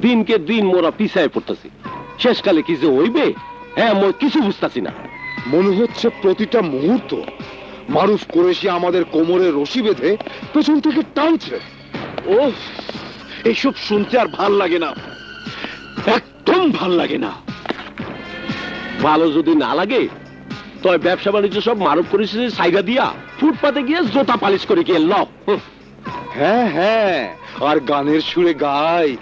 দিনকে দিন মোরা পিছায় পড়তেছি। শেষকালে কি যে হইবে হ্যাঁ মই কিছু বুঝতাছি না। মনে হচ্ছে প্রতিটা মুহূর্ত মারুফ কুরেশি আমাদের কোমরে রশি বেঁধে পেছন থেকে টানছে। ও এইসব শুনতে আর ভালো লাগে না। একদম ভালো লাগে না। ভালো যদি না লাগে তয় ব্যবসা বাণিজ্য সব মারুপ করেছিস সাইডা দিয়া ফুটপাতে গিয়ে জোতা পালিশ করে গিয়ে ল হ্যাঁ হ্যাঁ আর গানের সুরে গাই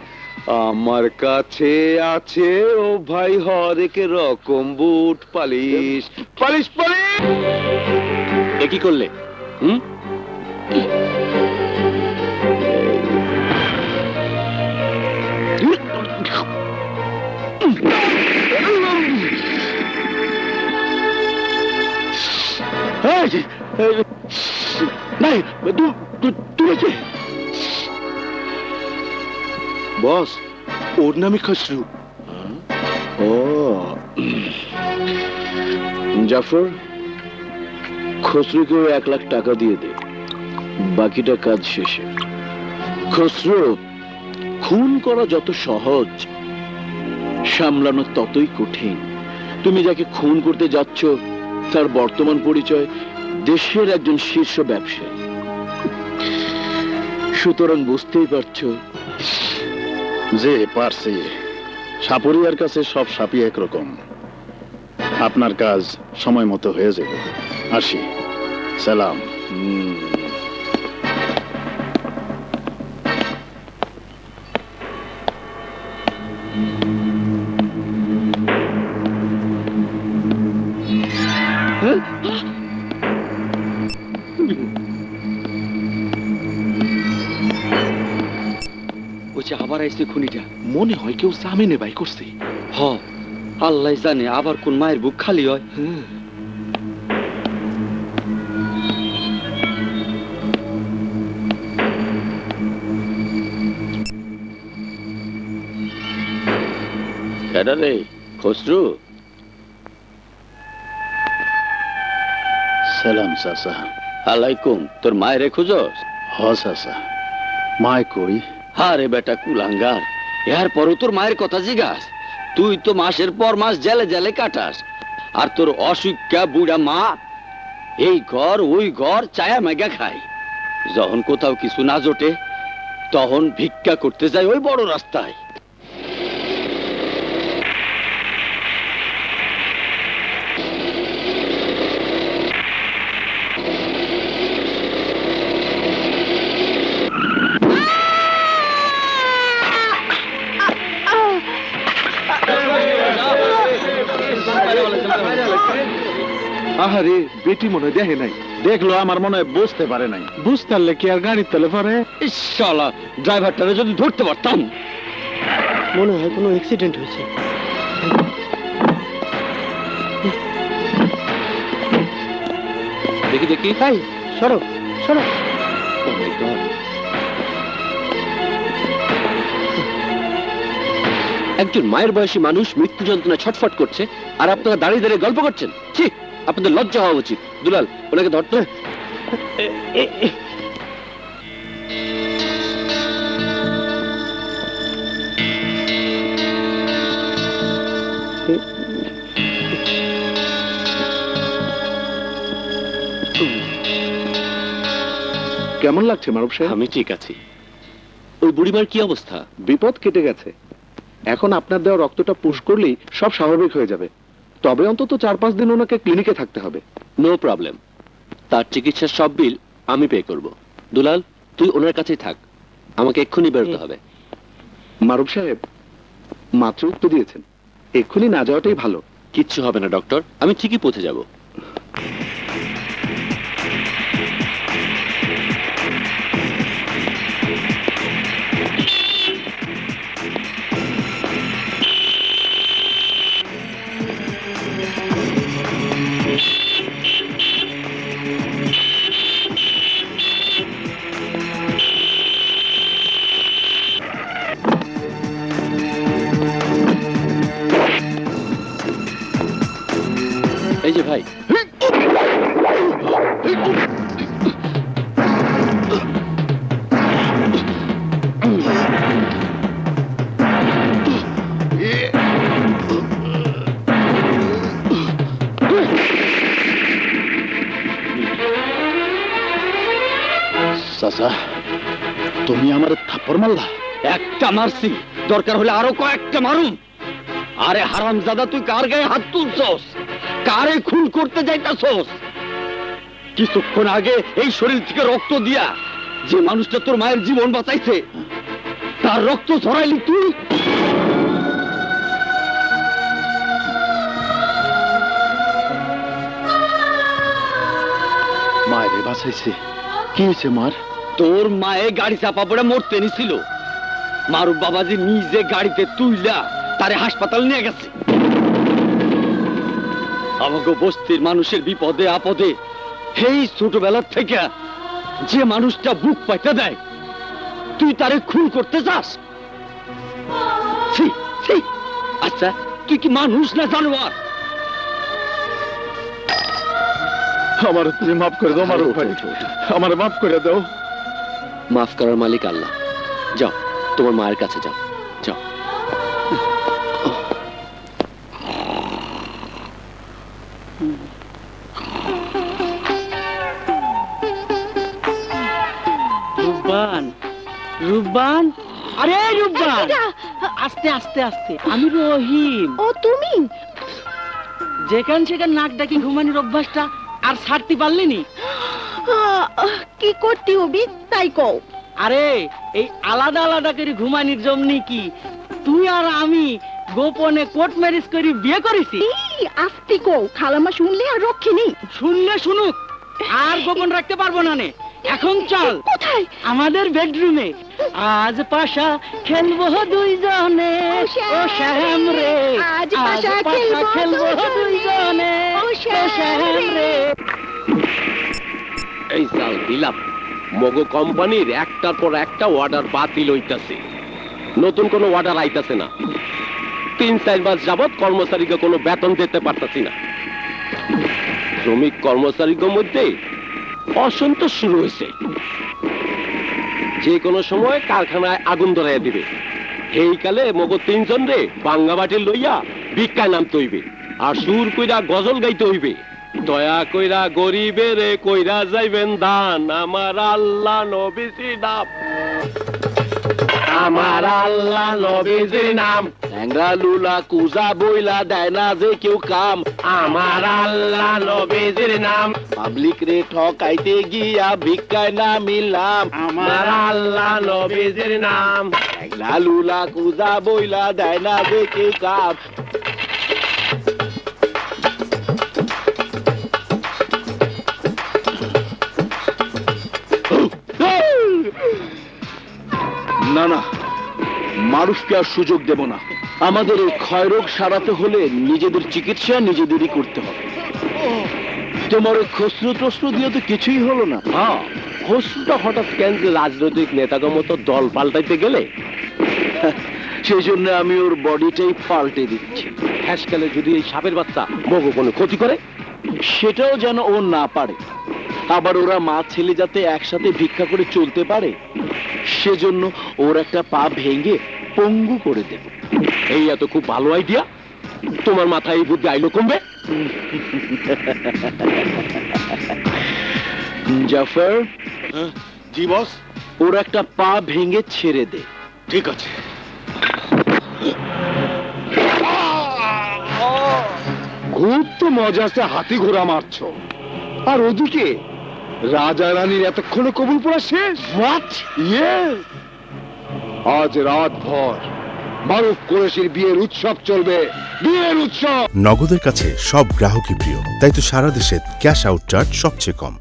আমার কাছে আছে ও ভাই হরেক রকম বুট পালিশ। Polish polish! এ কি করলে? হুম? নাই তুমি বস, ওর নামে খসরু। ও। জাফর, খসরুকেও এক লাখ টাকা দিয়ে দে। বাকিটা কাজ শেষে। খসরু, খুন করা যত সহজ, সামলানো ততই কঠিন। তুমি যাকে খুন করতে যাচ্ছ, তার বর্তমান পরিচয় দেশের একজন শীর্ষ ব্যবসায়ী। সুতরাং বুঝতেই পারছ যে পারছি। সাপুরিয়ার কাছে সব সাপই একরকম। আপনার কাজ সময় মতো হয়ে যাবে। আসি। সালাম। ওই আবার আইসে খুনিটা। মনে হয় কেউ সামিনে বাই করছে। হ আল্লাহ জানে আবার কোন মায়ের বুক খালি হয়। কেডা রে? খসরু? সালাম চাচা। আলাইকুম। তোর মায়ের খুঁজস? হ চাচা। মায় কই? আরে বেটা কুলাঙ্গার, এর পরও তোর মায়ের কথা জিগাস তুই তো মাসের পর মাস জেলে জেলে কাটাস, আর তোর অসুখ্যা বুড়া মা এই ঘর, ওই ঘর চায়া মেগা খায়। যখন কোথাও কিছু না জোটে, তখন ভিক্ষা করতে যায় ওই বড় রাস্তায়। আহারে বেটি মনে দেখে নাই। দেখল আমার মনে হয় বুঝতে পারে নাই। বুঝতে পারলে কি আর গাড়ির তলে পারে? শালা ড্রাইভারটারে যদি ধরতে পারতাম। মনে হয় কোনো অ্যাক্সিডেন্ট হয়েছে। দেখি দেখি। তাই সরো সরো। একজন মায়ের বয়সী মানুষ মৃত্যু যন্ত্রণা ছটফট করছে আর আপনারা দাঁড়িয়ে দাঁড়িয়ে গল্প করছেন। ছি! আপনাদের লজ্জা হওয়া উচিত। দুলাল ওনাকে ধরতে কেমন লাগছে মারুফ সাহেব? আমি ঠিক আছি। ওই বুড়িমার কি অবস্থা? বিপদ কেটে গেছে। এখন আপনার দেওয়া রক্তটা পুশ করলেই সব স্বাভাবিক হয়ে যাবে। তবে অন্তত চার পাঁচ দিন ওনাকে ক্লিনিকে থাকতে হবে। নো প্রবলেম তার চিকিৎসার সব বিল আমি পে করব। দুলাল তুই ওনার কাছেই থাক। আমাকে এক্ষুনি বেরোতে হবে। মারুফ সাহেব মাত্র উত্তর দিয়েছেন। এক্ষুনি না যাওয়াটাই ভালো। কিচ্ছু হবে না ডক্টর আমি ঠিকই পৌঁছে যাব। খাই তুমি আমার থাপ্পর মাল্লা একটা মারছি। দরকার হলে আরও কয়েকটা মারুম। আরে হারাম দাদা তুই কার গায়ে হাত তুলছ কারে খুন করতে যাইতাছস? কিছুক্ষণ আগে এই শরীর থেকে রক্ত দিয়া যে মানুষটা তোর মায়ের জীবন বাঁচাইছে তার রক্ত ছড়াইলি তুই? মায়েরে বাঁচাইছে। কি হয়েছে মার? তোর মায়ে গাড়ি চাপা পড়ে মরতে নিছিল। মারুফ বাবাজি নিজে গাড়িতে তুইলা তারে হাসপাতাল নিয়ে গেছে। আমাকে বস্তির মানুষের বিপদে আপদে এই ছোটবেলার থেকে যে মানুষটা বুক পাইতে দেয় তুই তারে খুন করতে চাস। আচ্ছা তুই কি মানুষ না জানোয়ার? আমার তুমি মাফ করে দাও আমার ভাই। আমার মাফ করে দাও। মাফ করার মালিক আল্লাহ। যাও তোমার মায়ের কাছে যাও। যাও। রূপবান? আরে রূপবান! আস্তে আস্তে আস্তে। আমি রহিম। ও তুমি? যেখান সেখান নাক ডাকি ঘুমানোর অভ্যাসটা আর ছাড়তে পারলিনি কি করতে হবি তাই কও। আরে এই আলাদা আলাদা করে ঘুমানির জন্য কি? তুই আর আমি গোপনে কোর্ট ম্যারেজ করে বিয়ে করেছি। আস্তি কও খালামা শুনলে আর রক্ষে নেই। শুনলে শুনুক আর গোপন রাখতে পারব না নে। এখন চল। কোথায়? আমাদের বেডরুমে আজ পাশা খেলব দুইজনে। ও শ্যাম। রে। আজ পাশা খেলব খেলব দুইজনে। ও শ্যাম রে। এই সাল দিলাম। মগো কোম্পানির একটার পর একটা অর্ডার বাতিল হইতাছে। নতুন কোনো অর্ডার আইতাছে না। তিন চার মাস যাবৎ কর্মচারীকে কোনো বেতন দিতে পারতাছি না। শ্রমিক কর্মচারীদের মধ্যে অসন্তোষ শুরু হয়েছে। যে কোনো সময় কারখানায় আগুন ধরাইয়া দিবে। এই কালে মগ তিনজন রে বাঙ্গাবাটি লইয়া ভিক্ষায় নামতে হইবে আর সুর কইরা গজল গাইতে হইবে। দয়া কইরা গরিবের কইরা যাইবেন দান, আমার আল্লাহ নবী নাম আমার আল্লাহ নবীজির নাম। ট্যাংরা লুলা, কুজা, বইলা দেয় না যে কেউ কাম। আমার আল্লাহ নবীজির নাম। পাবলিক রে ঠকাইতে গিয়া ভিক্ষায় না মিলাম। আমার আল্লাহ নবীজির নাম। ট্যাংরা লুলা, কুজা, বইলা দেয় না যে কেউ কাম। না না। মানুষকে আর সুযোগ দেব না। আমাদের এই ক্ষয়রোগ সারাতে হলে নিজেদের চিকিৎসা নিজেদেরই করতে হবে। তোমার ওই খসরু টসরু দিয়ে তো কিছুই হলো না। হ্যাঁ খসরুটা হঠাৎ কেন রাজনৈতিক নেতাদের মতো দল পাল্টাইতে গেলে? সেই জন্য আমি ওর বডিটাই পাল্টে দিচ্ছি। হ্যাসকালে যদি এই সাপের বাচ্চা মগো কোনো ক্ষতি করে? সেটাও যেন ও না পারে। আবার ওরা মা ছেলে যাতে একসাথে ভিক্ষা করে চলতে পারে সেজন্য ওর একটা পা ভেঙে পঙ্গু করে দেব। এই এত খুব ভালো আইডিয়া তোমার মাথায় এই বুদ্ধি আইলো কমবে? জাফর জি বস। ওর একটা পা ভেঙে ছেড়ে দে। ঠিক আছে। খুব তো মজা আছে হাতি ঘোড়া মারছো। আর ওদিকে রাজা রানীর এতক্ষণে কবুল পড়া শেষ। আজ রাত ভর মারুফ কুরেশির বিয়ের উৎসব চলবে। বিয়ের উৎসব! নগদের কাছে সব গ্রাহকই প্রিয় তাই তো সারা দেশে ক্যাশ আউট চার্জ সবচেয়ে কম।